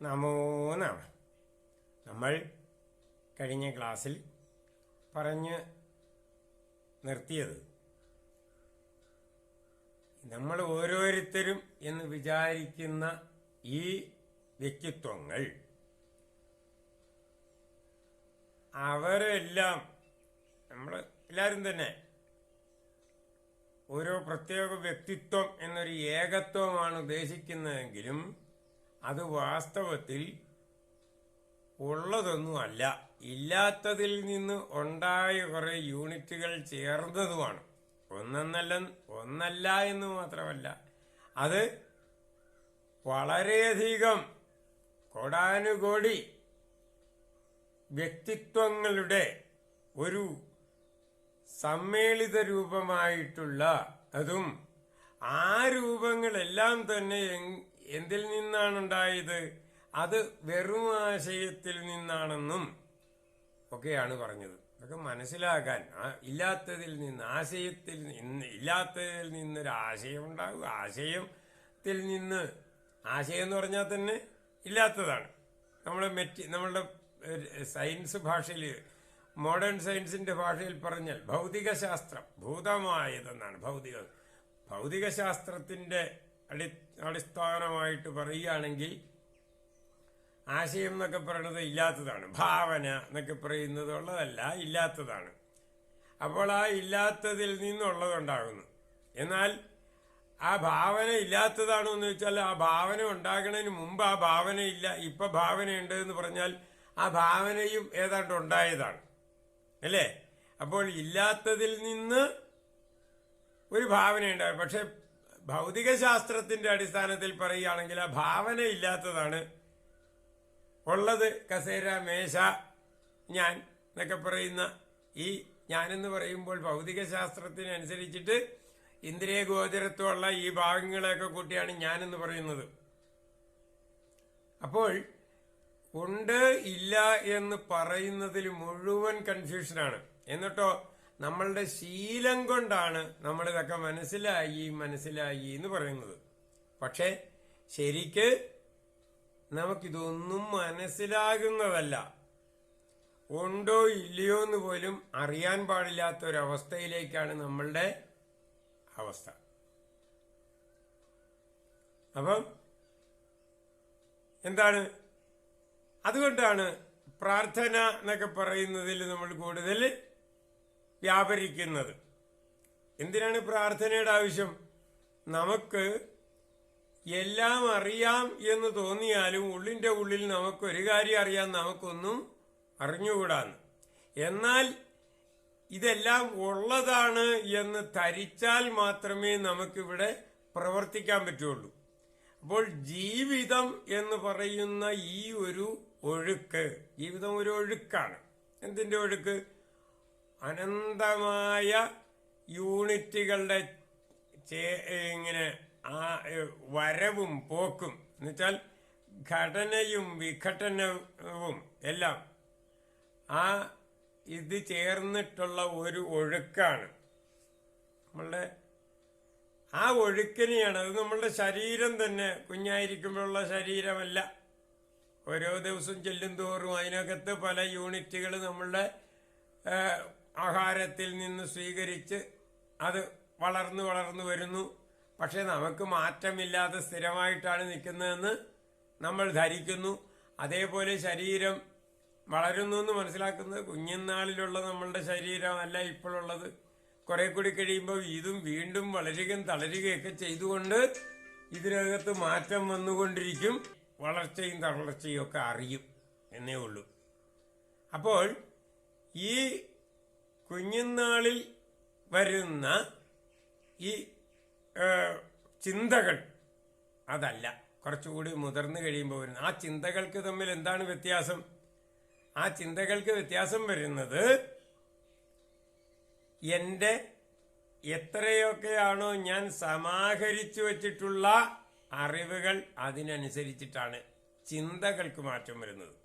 നമോ നമ. നമ്മൾ കഴിഞ്ഞ ക്ലാസ്സിൽ പറഞ്ഞ് നിർത്തിയത് നമ്മൾ ഓരോരുത്തരും എന്ന് വിചാരിക്കുന്ന ഈ വ്യക്തിത്വങ്ങൾ അവരെല്ലാം നമ്മൾ എല്ലാവരും തന്നെ ഓരോ പ്രത്യേക വ്യക്തിത്വം എന്നൊരു ഏകത്വമാണ് ഉദ്ദേശിക്കുന്നതെങ്കിലും അത് വാസ്തവത്തിൽ ഉള്ളതൊന്നുമല്ല. ഇല്ലാത്തതിൽ നിന്ന് ഉണ്ടായ കുറെ യൂണിറ്റുകൾ ചേർന്നതുമാണ്. ഒന്നെന്നല്ല ഒന്നല്ല എന്ന് മാത്രമല്ല. അത് വളരെയധികം കോടാനുകോടി വ്യക്തിത്വങ്ങളുടെ ഒരു സമ്മേളിത രൂപമായിട്ടുള്ള അതും ആ രൂപങ്ങളെല്ലാം തന്നെ എന്തിൽ നിന്നാണ് ഉണ്ടായത് അത് വെറും ആശയത്തിൽ നിന്നാണെന്നും ഒക്കെയാണ് പറഞ്ഞത്. അതൊക്കെ മനസ്സിലാക്കാൻ ഇല്ലാത്തതിൽ നിന്ന് ആശയത്തിൽ നിന്ന് ഇല്ലാത്തതിൽ നിന്നൊരു ആശയം ഉണ്ടാകും ആശയത്തിൽ നിന്ന് ആശയം എന്ന് പറഞ്ഞാൽ തന്നെ ഇല്ലാത്തതാണ്. നമ്മൾ മെറ്റി നമ്മളുടെ സയൻസ് ഭാഷയിൽ മോഡേൺ സയൻസിന്റെ ഭാഷയിൽ പറഞ്ഞാൽ ഭൗതികശാസ്ത്രം ഭൂതമായതെന്നാണ് ഭൗതിക ഭൗതികശാസ്ത്രത്തിന്റെ അടി അടിസ്ഥാനമായിട്ട് പറയുകയാണെങ്കിൽ ആശയം എന്നൊക്കെ പറയുന്നത് ഇല്ലാത്തതാണ്. ഭാവന എന്നൊക്കെ പറയുന്നത് ഉള്ളതല്ല ഇല്ലാത്തതാണ്. അപ്പോൾ ആ ഇല്ലാത്തതിൽ നിന്നുള്ളതുണ്ടാകുന്നു. എന്നാൽ ആ ഭാവന ഇല്ലാത്തതാണോ എന്ന് വെച്ചാൽ ആ ഭാവന ഉണ്ടാകുന്നതിന് മുമ്പ് ആ ഭാവന ഇല്ല ഇപ്പൊ ഭാവനയുണ്ട് എന്ന് പറഞ്ഞാൽ ആ ഭാവനയും ഏതാണ്ട് ഉണ്ടായതാണ്. അല്ലേ? അപ്പോൾ ഇല്ലാത്തതിൽ നിന്ന് ഒരു ഭാവന ഉണ്ടായി പക്ഷെ ഭൗതിക ശാസ്ത്രത്തിന്റെ അടിസ്ഥാനത്തിൽ പറയുകയാണെങ്കിൽ ആ ഭാവന ഇല്ലാത്തതാണ്. ഉള്ളത് കസേര മേശ ഞാൻ എന്നൊക്കെ പറയുന്ന ഈ ഞാനെന്ന് പറയുമ്പോൾ ഭൗതിക ശാസ്ത്രത്തിനനുസരിച്ചിട്ട് ഇന്ദ്രിയ ഗോചരത്വമുള്ള ഈ ഭാഗങ്ങളെയൊക്കെ കൂട്ടിയാണ് ഞാനെന്ന് പറയുന്നത്. അപ്പോൾ ഉണ്ട് ഇല്ല എന്ന് പറയുന്നതിൽ മുഴുവൻ കൺഫ്യൂഷനാണ് എന്നിട്ടോ നമ്മളുടെ ശീലം കൊണ്ടാണ് നമ്മളിതൊക്കെ മനസ്സിലായി മനസ്സിലായി എന്ന് പറയുന്നത്. പക്ഷേ ശരിക്ക് നമുക്കിതൊന്നും മനസ്സിലാകുന്നതല്ല. ഉണ്ടോ ഇല്ലയോ എന്ന് പോലും അറിയാൻ പാടില്ലാത്ത ഒരവസ്ഥയിലേക്കാണ് നമ്മളുടെ അവസ്ഥ. അപ്പം എന്താണ്? അതുകൊണ്ടാണ് പ്രാർത്ഥന എന്നൊക്കെ പറയുന്നതിൽ നമ്മൾ കൂടുതൽ വ്യാപരിക്കുന്നത്. എന്തിനാണ് പ്രാർത്ഥനയുടെ ആവശ്യം? നമുക്ക് എല്ലാം അറിയാം എന്ന് തോന്നിയാലും ഉള്ളിന്റെ ഉള്ളിൽ നമുക്കൊരു കാര്യം അറിയാം നമുക്കൊന്നും അറിഞ്ഞുകൂടാന്ന്. എന്നാൽ ഇതെല്ലാം ഉള്ളതാണ് എന്ന് ധരിച്ചാൽ മാത്രമേ നമുക്കിവിടെ പ്രവർത്തിക്കാൻ പറ്റുള്ളൂ. അപ്പോൾ ജീവിതം എന്ന് പറയുന്ന ഈ ഒരു ഒഴുക്ക് ജീവിതം ഒരു ഒഴുക്കാണ്. എന്തിന്റെ ഒഴുക്ക്? അനന്തമായ യൂണിറ്റുകളുടെ ഇങ്ങനെ ആ വരവും പോക്കും. എന്നുവെച്ചാൽ ഘടനയും വിഘടനവും എല്ലാം ആ ഇത് ചേർന്നിട്ടുള്ള ഒരു ഒഴുക്കാണ്. നമ്മളുടെ ആ ഒഴുക്കിനെയാണ് അത് നമ്മളുടെ ശരീരം തന്നെ കുഞ്ഞായിരിക്കുമ്പോഴുള്ള ശരീരമല്ല. ഓരോ ദിവസം ചെല്ലും തോറും അതിനകത്ത് പല യൂണിറ്റുകൾ നമ്മളുടെ ആഹാരത്തിൽ നിന്ന് സ്വീകരിച്ച് അത് വളർന്നു വളർന്നു വരുന്നു. പക്ഷെ നമുക്ക് മാറ്റമില്ലാതെ സ്ഥിരമായിട്ടാണ് നിൽക്കുന്നതെന്ന് നമ്മൾ ധരിക്കുന്നു. അതേപോലെ ശരീരം വളരുന്നു എന്ന് മനസ്സിലാക്കുന്നത് കുഞ്ഞുനാളിലുള്ള നമ്മളുടെ ശരീരമല്ല ഇപ്പോഴുള്ളത്. കുറെ കൂടി കഴിയുമ്പോൾ ഇതും വീണ്ടും വളരുകയും തളരുകയൊക്കെ ചെയ്തുകൊണ്ട് ഇതിനകത്ത് മാറ്റം വന്നുകൊണ്ടിരിക്കും. വളർച്ചയും തളർച്ചയും ഒക്കെ അറിയും എന്നേ ഉള്ളൂ. അപ്പോൾ ഈ കുഞ്ഞുനാളിൽ വരുന്ന ഈ ചിന്തകൾ. അതല്ല കുറച്ചുകൂടി മുതിർന്നു കഴിയുമ്പോൾ വരുന്ന. ആ ചിന്തകൾക്ക് തമ്മിൽ എന്താണ് വ്യത്യാസം? ആ ചിന്തകൾക്ക് വ്യത്യാസം വരുന്നത് എന്റെ എത്രയൊക്കെയാണോ ഞാൻ സമാഹരിച്ചു വച്ചിട്ടുള്ള അറിവുകൾ അതിനനുസരിച്ചിട്ടാണ് ചിന്തകൾക്ക് മാറ്റം വരുന്നത്.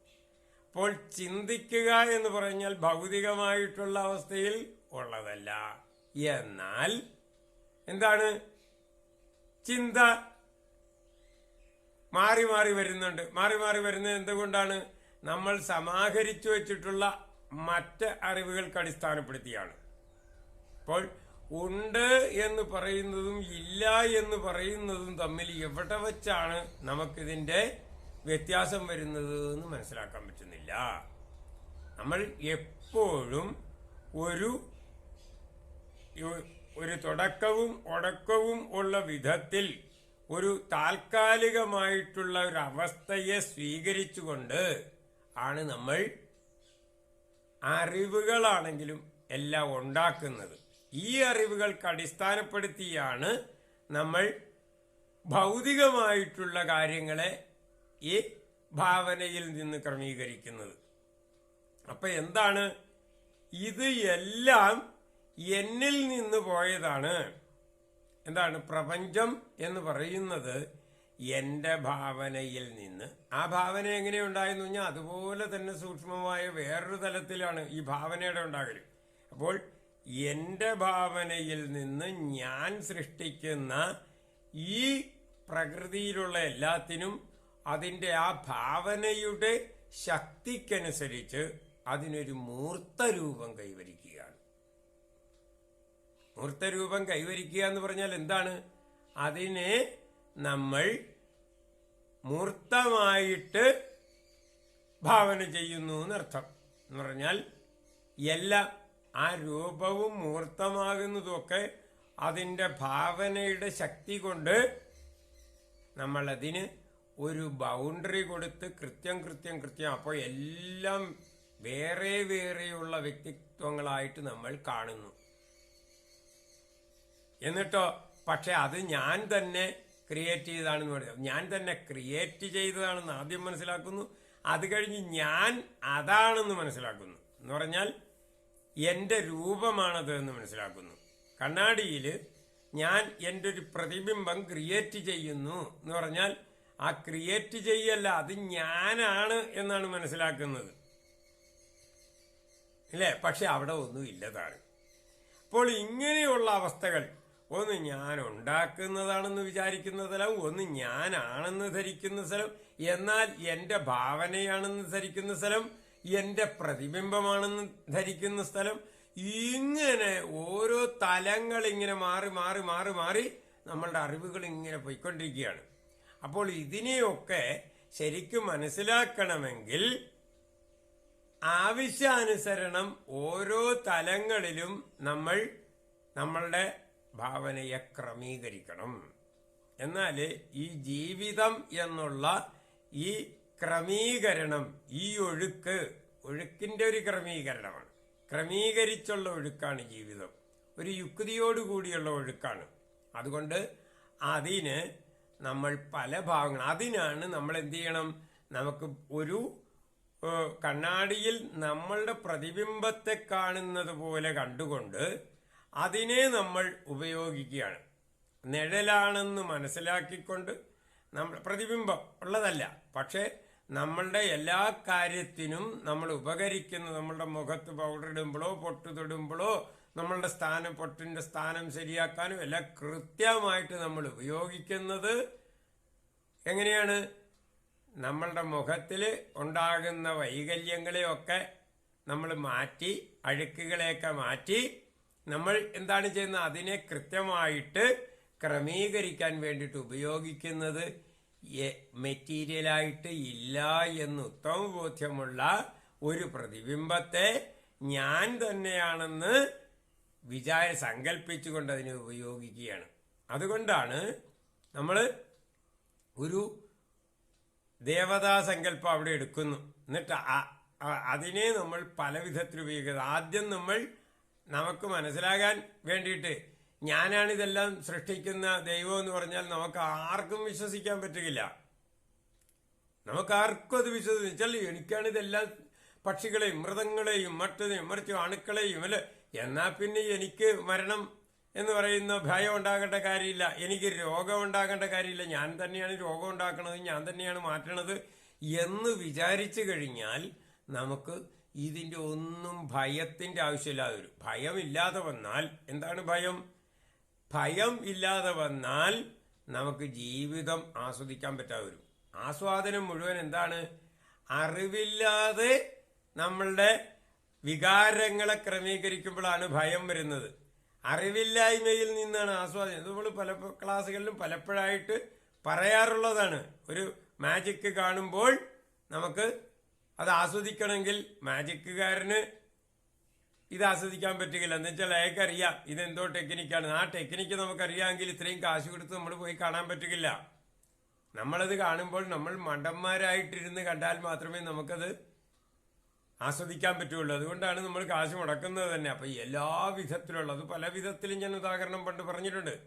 അപ്പോൾ ചിന്തിക്കുക എന്ന് പറഞ്ഞാൽ ഭൗതികമായിട്ടുള്ള അവസ്ഥയിൽ ഉള്ളതല്ല. എന്നാൽ എന്താണ്? ചിന്ത മാറി മാറി വരുന്നുണ്ട്. മാറി മാറി വരുന്നത് എന്തുകൊണ്ടാണ്? നമ്മൾ സമാഹരിച്ചു വെച്ചിട്ടുള്ള മറ്റ് അറിവുകൾക്ക് അടിസ്ഥാനപ്പെടുത്തിയാണ്. അപ്പോൾ ഉണ്ട് എന്ന് പറയുന്നതും ഇല്ല എന്ന് പറയുന്നതും തമ്മിൽ എവിടെ വച്ചാണ് നമുക്കിതിന്റെ വ്യത്യാസം വരുന്നത് എന്ന് മനസ്സിലാക്കാൻ പറ്റുന്നില്ല. നമ്മൾ എപ്പോഴും ഒരു ഒരു തുടക്കവും ഒടക്കവും ഉള്ള വിധത്തിൽ ഒരു താൽക്കാലികമായിട്ടുള്ള ഒരു അവസ്ഥയെ സ്വീകരിച്ചുകൊണ്ട് ആണ് നമ്മൾ അറിവുകളാണെങ്കിലും എല്ലാം ഉണ്ടാക്കുന്നത്. ഈ അറിവുകൾക്ക് അടിസ്ഥാനപ്പെടുത്തിയാണ് നമ്മൾ ഭൗതികമായിട്ടുള്ള കാര്യങ്ങളെ ഈ ഭാവനയിൽ നിന്ന് ക്രമീകരിക്കുന്നത്. അപ്പൊ എന്താണ്? ഇത് എല്ലാം എന്നിൽ നിന്ന് പോയതാണ്. എന്താണ്? പ്രപഞ്ചം എന്ന് പറയുന്നത് എന്റെ ഭാവനയിൽ നിന്ന്. ആ ഭാവന എങ്ങനെ ഉണ്ടായെന്ന് പറഞ്ഞാൽ അതുപോലെ തന്നെ സൂക്ഷ്മമായ വേറൊരു തലത്തിലാണ് ഈ ഭാവനയുടെ ഉണ്ടാകൽ അപ്പോൾ എന്റെ ഭാവനയിൽ നിന്ന് ഞാൻ സൃഷ്ടിക്കുന്ന ഈ പ്രകൃതിയിലുള്ള എല്ലാത്തിനും അതിന്റെ ആ ഭാവനയുടെ ശക്തിക്കനുസരിച്ച് അതിനൊരു മൂർത്തരൂപം കൈവരിക്കുകയാണ്. മൂർത്തരൂപം കൈവരിക്കുക എന്ന് പറഞ്ഞാൽ എന്താണ്? അതിനെ നമ്മൾ മൂർത്തമായിട്ട് ഭാവന ചെയ്യുന്നു എന്നർത്ഥം. എന്ന് പറഞ്ഞാൽ എല്ലാ ആ രൂപവും മൂർത്തമാകുന്നതൊക്കെ അതിന്റെ ഭാവനയുടെ ശക്തി കൊണ്ട് നമ്മളതിന് ഒരു ബൗണ്ടറി കൊടുത്ത് കൃത്യം കൃത്യം കൃത്യം. അപ്പോൾ എല്ലാം വേറെ വേറെയുള്ള വ്യക്തിത്വങ്ങളായിട്ട് നമ്മൾ കാണുന്നു. എന്നിട്ടോ പക്ഷെ അത് ഞാൻ തന്നെ ക്രിയേറ്റ് ചെയ്തതാണെന്ന് പറയുന്നത് ഞാൻ തന്നെ ക്രിയേറ്റ് ചെയ്തതാണെന്ന് ആദ്യം മനസ്സിലാക്കുന്നു. അത് കഴിഞ്ഞ് ഞാൻ അതാണെന്ന് മനസ്സിലാക്കുന്നു. എന്ന് പറഞ്ഞാൽ എന്റെ രൂപമാണത് എന്ന് മനസ്സിലാക്കുന്നു. കണ്ണാടിയിൽ ഞാൻ എന്റെ ഒരു പ്രതിബിംബം ക്രിയേറ്റ് ചെയ്യുന്നു എന്ന് പറഞ്ഞാൽ ആ ക്രിയേറ്റ് ചെയ്യല്ല അത് ഞാനാണ് എന്നാണ് മനസ്സിലാക്കുന്നത്. അല്ലേ പക്ഷെ അവിടെ ഒന്നും ഇല്ലതാണ്. അപ്പോൾ ഇങ്ങനെയുള്ള അവസ്ഥകൾ ഒന്ന് ഞാൻ ഉണ്ടാക്കുന്നതാണെന്ന് വിചാരിക്കുന്ന സ്ഥലം ഒന്ന് ഞാനാണെന്ന് ധരിക്കുന്ന സ്ഥലം എന്നാൽ എന്റെ ഭാവനയാണെന്ന് ധരിക്കുന്ന സ്ഥലം എന്റെ പ്രതിബിംബമാണെന്ന് ധരിക്കുന്ന സ്ഥലം ഇങ്ങനെ ഓരോ തലങ്ങൾ ഇങ്ങനെ മാറി മാറി മാറി മാറി നമ്മളുടെ അറിവുകൾ ഇങ്ങനെ പോയിക്കൊണ്ടിരിക്കുകയാണ്. അപ്പോൾ ഇതിനെയൊക്കെ ശരിക്കും മനസ്സിലാക്കണമെങ്കിൽ ആവശ്യാനുസരണം ഓരോ തലങ്ങളിലും നമ്മൾ നമ്മളുടെ ഭാവനയെ ക്രമീകരിക്കണം. എന്നാൽ ഈ ജീവിതം എന്നുള്ള ഈ ക്രമീകരണം ഈ ഒഴുക്ക് ഒഴുക്കിന്റെ ഒരു ക്രമീകരണമാണ്. ക്രമീകരിച്ചുള്ള ഒഴുക്കാണ് ജീവിതം. ഒരു യുക്തിയോടുകൂടിയുള്ള ഒഴുക്കാണ്. അതുകൊണ്ട് അതിന് നമ്മൾ പല ഭാഗങ്ങൾ അതിനാണ് നമ്മൾ എന്ത് ചെയ്യണം? നമുക്ക് ഒരു കണ്ണാടിയിൽ നമ്മളുടെ പ്രതിബിംബത്തെ കാണുന്നത് പോലെ കണ്ടുകൊണ്ട് അതിനെ നമ്മൾ ഉപയോഗിക്കുകയാണ്. നിഴലാണെന്ന് മനസ്സിലാക്കിക്കൊണ്ട് നമ്മൾ പ്രതിബിംബം ഉള്ളതല്ല. പക്ഷേ നമ്മളുടെ എല്ലാ കാര്യത്തിനും നമ്മൾ ഉപകരിക്കുന്ന. നമ്മളുടെ മുഖത്ത് പൗഡർ ഇടുമ്പോഴോ പൊട്ട് തൊടുമ്പോഴോ നമ്മളുടെ സ്ഥാനം പൊട്ടിന്റെ സ്ഥാനം ശരിയാക്കാനും എല്ലാം കൃത്യമായിട്ട് നമ്മൾ ഉപയോഗിക്കുന്നത് എങ്ങനെയാണ്? നമ്മളുടെ മുഖത്തിൽ ഉണ്ടാകുന്ന വൈകല്യങ്ങളെയൊക്കെ നമ്മൾ മാറ്റി അഴുക്കുകളെയൊക്കെ മാറ്റി നമ്മൾ എന്താണ് ചെയ്യുന്നത്? അതിനെ കൃത്യമായിട്ട് ക്രമീകരിക്കാൻ വേണ്ടിയിട്ട് ഉപയോഗിക്കുന്നത്. മെറ്റീരിയലായിട്ട് ഇല്ല എന്ന് ഉത്തമ ബോധ്യമുള്ള ഒരു പ്രതിബിംബത്തെ ഞാൻ തന്നെയാണെന്ന് വിചാര സങ്കല്പിച്ചുകൊണ്ട് അതിനെ ഉപയോഗിക്കുകയാണ്. അതുകൊണ്ടാണ് നമ്മൾ ഒരു ദേവതാ സങ്കല്പം അവിടെ എടുക്കുന്നു. എന്നിട്ട് അതിനെ നമ്മൾ പല വിധത്തിൽ ഉപയോഗിക്കുന്നത് ആദ്യം നമ്മൾ നമുക്ക് മനസ്സിലാകാൻ വേണ്ടിയിട്ട് ഞാനാണ് ഇതെല്ലാം സൃഷ്ടിക്കുന്ന ദൈവം എന്ന് പറഞ്ഞാൽ നമുക്ക് ആർക്കും വിശ്വസിക്കാൻ പറ്റുകയില്ല. നമുക്ക് ആർക്കും അത് വിശ്വസിച്ചാൽ എനിക്കാണ് ഇതെല്ലാം പക്ഷികളെയും മൃഗങ്ങളെയും മറ്റതെയും മറിച്ച് അണുക്കളെയും അല്ലെ? എന്നാ പിന്നെ എനിക്ക് മരണം എന്ന് പറയുന്ന ഭയം ഉണ്ടാകേണ്ട കാര്യമില്ല. എനിക്ക് രോഗം ഉണ്ടാകേണ്ട കാര്യമില്ല. ഞാൻ തന്നെയാണ് രോഗം ഉണ്ടാക്കുന്നത് ഞാൻ തന്നെയാണ് മാറ്റണത് എന്ന് വിചാരിച്ചു കഴിഞ്ഞാൽ നമുക്ക് ഇതിന്റെ ഒന്നും ഭയത്തിന്റെ ആവശ്യമില്ലാതെ വരും ഭയമില്ലാതെ വന്നാൽ എന്താണ് ഭയം? ഭയം ഇല്ലാതെ വന്നാൽ നമുക്ക് ജീവിതം ആസ്വദിക്കാൻ പറ്റാതെ വരും. ആസ്വാദനം മുഴുവൻ എന്താണ്? അറിവില്ലാതെ നമ്മളുടെ വികാരങ്ങളെ ക്രമീകരിക്കുമ്പോഴാണ് ഭയം വരുന്നത്. അറിവില്ലായ്മയിൽ നിന്നാണ് ആസ്വാദനം. നമ്മൾ പല ക്ലാസ്സുകളിലും പലപ്പോഴായിട്ട് പറയാറുള്ളതാണ്. ഒരു മാജിക്ക് കാണുമ്പോൾ നമുക്ക് അത് ആസ്വദിക്കണമെങ്കിൽ മാജിക്കുകാരന് ഇത് ആസ്വദിക്കാൻ പറ്റുകയില്ല. എന്ന് വെച്ചാൽ അയാൾക്ക് അറിയാം ഇതെന്തോ ടെക്നിക്കാണ് ആ ടെക്നിക്ക് നമുക്കറിയാമെങ്കിൽ ഇത്രയും കാശ് കൊടുത്ത് നമ്മൾ പോയി കാണാൻ പറ്റുകയില്ല. നമ്മളത് കാണുമ്പോൾ നമ്മൾ മണ്ടന്മാരായിട്ടിരുന്ന് കണ്ടാൽ മാത്രമേ നമുക്കത് ആസ്വദിക്കാൻ പറ്റുള്ളൂ. അതുകൊണ്ടാണ് നമ്മൾ കാശ് മുടക്കുന്നത് തന്നെ. അപ്പം എല്ലാ വിധത്തിലുള്ളത് പല വിധത്തിലും ഞാൻ ഉദാഹരണം പണ്ട് പറഞ്ഞിട്ടുണ്ട്.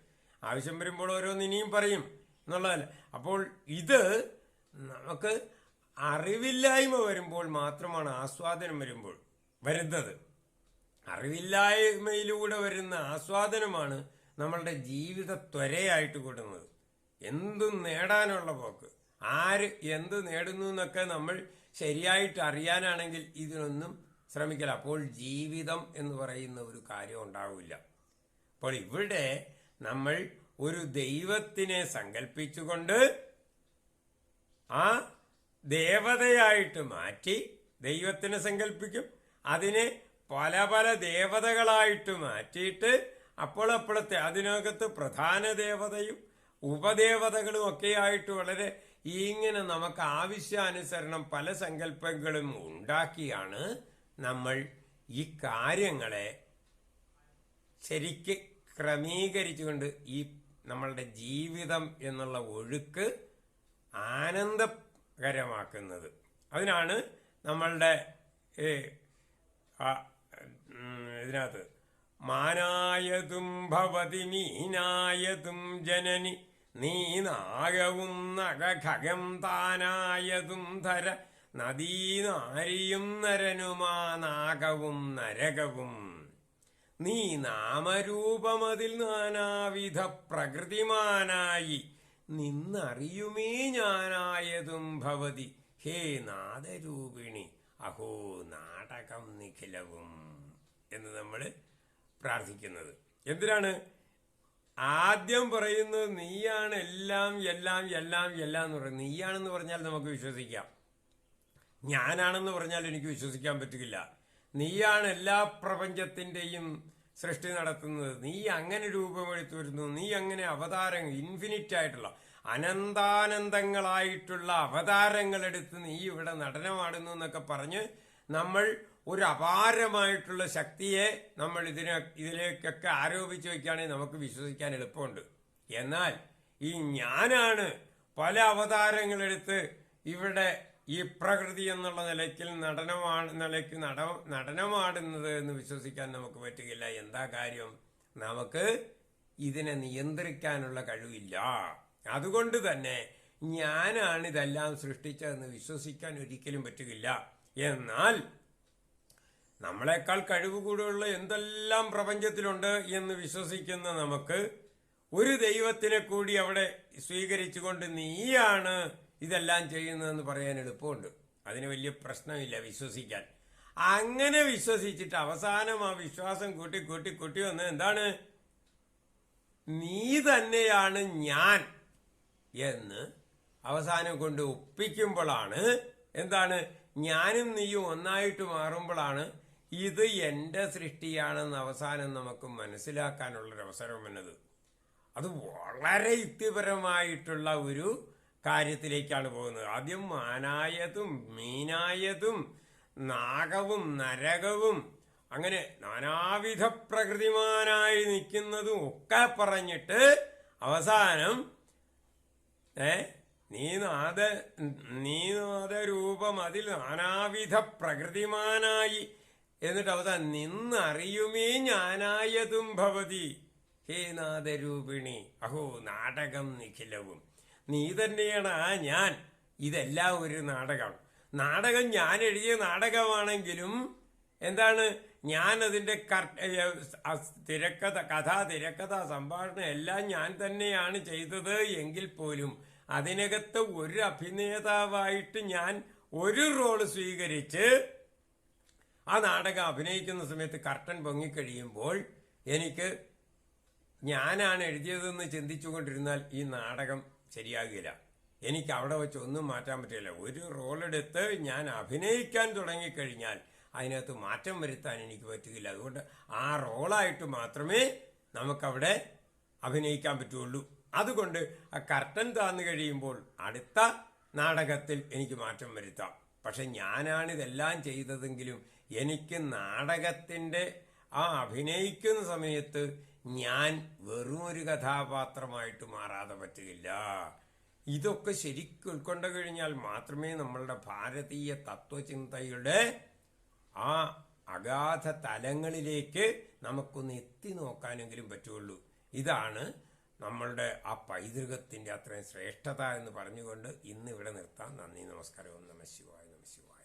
ആവശ്യം വരുമ്പോൾ ഓരോന്ന് ഇനിയും പറയും എന്നുള്ളതല്ല. അപ്പോൾ ഇത് നമുക്ക് അറിവില്ലായ്മ വരുമ്പോൾ മാത്രമാണ് ആസ്വാദനം വരുമ്പോൾ വരുന്നത്. അറിവില്ലായ്മയിലൂടെ വരുന്ന ആസ്വാദനമാണ് നമ്മളുടെ ജീവിത ത്വരയായിട്ട് കൂടുന്നത്. എന്തും നേടാനുള്ള പോക്ക്. ആര് എന്ത് നേടുന്നു എന്നൊക്കെ നമ്മൾ ശരിയായിട്ട് അറിയാനാണെങ്കിൽ ഇതിനൊന്നും ശ്രമിക്കില്ല അപ്പോൾ ജീവിതം എന്ന് പറയുന്ന ഒരു കാര്യം ഉണ്ടാവില്ല. അപ്പോൾ ഇവിടെ നമ്മൾ ഒരു ദൈവത്തിനെ സങ്കല്പിച്ചുകൊണ്ട് ആ ദേവതയായിട്ട് മാറ്റി ദൈവത്തിനെ സങ്കല്പിക്കും. അതിനെ പല പല ദേവതകളായിട്ട് മാറ്റിയിട്ട് അപ്പോൾ അപ്പോഴത്തെ അതിനകത്ത് പ്രധാന ദേവതയും ഉപദേവതകളും ഒക്കെ ആയിട്ട് വളരെ ഇങ്ങനെ നമുക്ക് ആവശ്യാനുസരണം പല സങ്കല്പങ്ങളും ഉണ്ടാക്കിയാണ് നമ്മൾ ഈ കാര്യങ്ങളെ ശരിക്ക് ക്രമീകരിച്ചുകൊണ്ട് ഈ നമ്മളുടെ ജീവിതം എന്നുള്ള ഒഴുക്ക് ആനന്ദകരമാക്കുന്നത്. അതിനാണ് നമ്മളുടെ ഇതിനകത്ത് മാനായതും ഭവതി മീനായതും ജനനി നീ നാഗവും നഖഖം താനായതും ധര. നദീനാരിയും നരനുമാ നാഗവും നരകവും. നീ നാമരൂപമതിൽ നാനാവിധ പ്രകൃതിമാനായി. നിന്നറിയുമേ ഞാനായതും ഭവതി. ഹേ നാദരൂപിണി അഹോ നാടകം നിഖിലവും. എന്ന് നമ്മൾ പ്രാർത്ഥിക്കുന്നത്. എന്തിനാണ്? ആദ്യം പറയുന്നത് നീയാണ് എല്ലാം എല്ലാം എല്ലാം എല്ലാം എന്ന് പറയുന്നത് നീയാണെന്ന് പറഞ്ഞാൽ നമുക്ക് വിശ്വസിക്കാം. ഞാനാണെന്ന് പറഞ്ഞാൽ എനിക്ക് വിശ്വസിക്കാൻ പറ്റില്ല. നീയാണ് എല്ലാ പ്രപഞ്ചത്തിന്റെയും സൃഷ്ടി നടത്തുന്നത്. നീ അങ്ങനെ രൂപമെടുത്തു വരുന്നു. നീ അങ്ങനെ അവതാരങ്ങൾ ഇൻഫിനിറ്റ് ആയിട്ടുള്ള അനന്താനന്ദങ്ങളായിട്ടുള്ള അവതാരങ്ങളെടുത്ത് നീ ഇവിടെ നടനമാടുന്നു എന്നൊക്കെ പറഞ്ഞ് നമ്മൾ ഒരു അപാരമായിട്ടുള്ള ശക്തിയെ നമ്മൾ ഇതിനെ ഇതിലേക്കൊക്കെ ആരോപിച്ച് വയ്ക്കുകയാണെങ്കിൽ നമുക്ക് വിശ്വസിക്കാൻ എളുപ്പമുണ്ട്. എന്നാൽ ഈ ഞാനാണ് പല അവതാരങ്ങളെടുത്ത് ഇവിടെ ഈ പ്രകൃതി എന്നുള്ള നിലയ്ക്ക് നടനമാണ് നിലയ്ക്ക് നട നടനമാടുന്നത് എന്ന് വിശ്വസിക്കാൻ നമുക്ക് പറ്റുകയില്ല. എന്താ കാര്യം? നമുക്ക് ഇതിനെ നിയന്ത്രിക്കാനുള്ള കഴിവില്ല. അതുകൊണ്ട് തന്നെ ഞാനാണ് ഇതെല്ലാം സൃഷ്ടിച്ചതെന്ന് വിശ്വസിക്കാൻ ഒരിക്കലും പറ്റുകയില്ല. എന്നാൽ നമ്മളെക്കാൾ കഴിവ് കൂടുതലുള്ള എന്തെല്ലാം പ്രപഞ്ചത്തിലുണ്ട് എന്ന് വിശ്വസിക്കുന്ന നമുക്ക് ഒരു ദൈവത്തിനെ കൂടി അവിടെ സ്വീകരിച്ചുകൊണ്ട് നീയാണ് ഇതെല്ലാം ചെയ്യുന്നതെന്ന് പറയാൻ എളുപ്പമുണ്ട്. അതിന് വലിയ പ്രശ്നമില്ല വിശ്വസിക്കാൻ. അങ്ങനെ വിശ്വസിച്ചിട്ട് അവസാനം ആ വിശ്വാസം കൂട്ടി കൂട്ടി കൂട്ടി വന്ന് എന്താണ്? നീ തന്നെയാണ് ഞാൻ എന്ന് അവസാനം കൊണ്ട് ഒപ്പിക്കുമ്പോഴാണ് എന്താണ്? ഞാനും നീയും ഒന്നായിട്ട് മാറുമ്പോഴാണ് ഇത് എന്റെ സൃഷ്ടിയാണെന്ന് അവസാനം നമുക്ക് മനസ്സിലാക്കാനുള്ളൊരു അവസരം അത് വളരെ യുക്തിപരമായിട്ടുള്ള ഒരു കാര്യത്തിലേക്കാണ് പോകുന്നത്. ആദ്യം മാനായതും മീനായതും നാഗവും നരകവും അങ്ങനെ നാനാവിധ പ്രകൃതിമാനായി നിൽക്കുന്നതും ഒക്കെ പറഞ്ഞിട്ട് അവസാനം ഏ നീ നാദ നീ നാദരൂപം അതിൽ നാനാവിധ പ്രകൃതിമാനായി എന്നിട്ട് അവസാനം നിന്നറിയുമേ ഞാനായതും ഭവതി. ഹേ നാദരൂപിണി അഹോ നാടകം നിഖിലവും. നീ തന്നെയാണ് ആ ഞാൻ. ഇതെല്ലാം ഒരു നാടകം. നാടകം ഞാൻ എഴുതിയ നാടകമാണെങ്കിലും എന്താണ്? ഞാൻ അതിന്റെ തിരക്കഥ കഥ തിരക്കഥ സംഭാഷണം എല്ലാം ഞാൻ തന്നെയാണ് ചെയ്തത് എങ്കിൽ പോലും അതിനകത്ത് ഒരു അഭിനേതാവായിട്ട് ഞാൻ ഒരു റോൾ സ്വീകരിച്ച് ആ നാടകം അഭിനയിക്കുന്ന സമയത്ത് കർട്ടൻ പൊങ്ങിക്കഴിയുമ്പോൾ എനിക്ക് ഞാനാണ് എഴുതിയതെന്ന് ചിന്തിച്ചുകൊണ്ടിരുന്നാൽ ഈ നാടകം ശരിയാകില്ല. എനിക്ക് അവിടെ വെച്ച് ഒന്നും മാറ്റാൻ പറ്റില്ല. ഒരു റോളെടുത്ത് ഞാൻ അഭിനയിക്കാൻ തുടങ്ങിക്കഴിഞ്ഞാൽ അതിനകത്ത് മാറ്റം വരുത്താൻ എനിക്ക് പറ്റുകയില്ല അതുകൊണ്ട് ആ റോളായിട്ട് മാത്രമേ നമുക്കവിടെ അഭിനയിക്കാൻ പറ്റുള്ളൂ. അതുകൊണ്ട് ആ കർട്ടൻ താന്നു കഴിയുമ്പോൾ അടുത്ത നാടകത്തിൽ എനിക്ക് മാറ്റം വരുത്താം. പക്ഷെ ഞാനാണിതെല്ലാം ചെയ്തതെങ്കിലും എനിക്ക് നാടകത്തിന്റെ ആ അഭിനയിക്കുന്ന സമയത്ത് ഞാൻ വെറും ഒരു കഥാപാത്രമായിട്ട് മാറാതെ പറ്റുകയില്ല. ഇതൊക്കെ ശരിക്കും ഉൾക്കൊണ്ട കഴിഞ്ഞാൽ മാത്രമേ നമ്മളുടെ ഭാരതീയ തത്വചിന്തയുടെ ആ അഗാധ തലങ്ങളിലേക്ക് നമുക്കൊന്ന് എത്തി നോക്കാനെങ്കിലും പറ്റുള്ളൂ ഇതാണ് നമ്മളുടെ ആ പൈതൃകത്തിന്റെ അത്രയും ശ്രേഷ്ഠത എന്ന് പറഞ്ഞുകൊണ്ട് ഇന്ന് ഇവിടെ നിർത്താം. നന്ദി നമസ്കാരം. നമ ശിവായ നമ ശിവായ.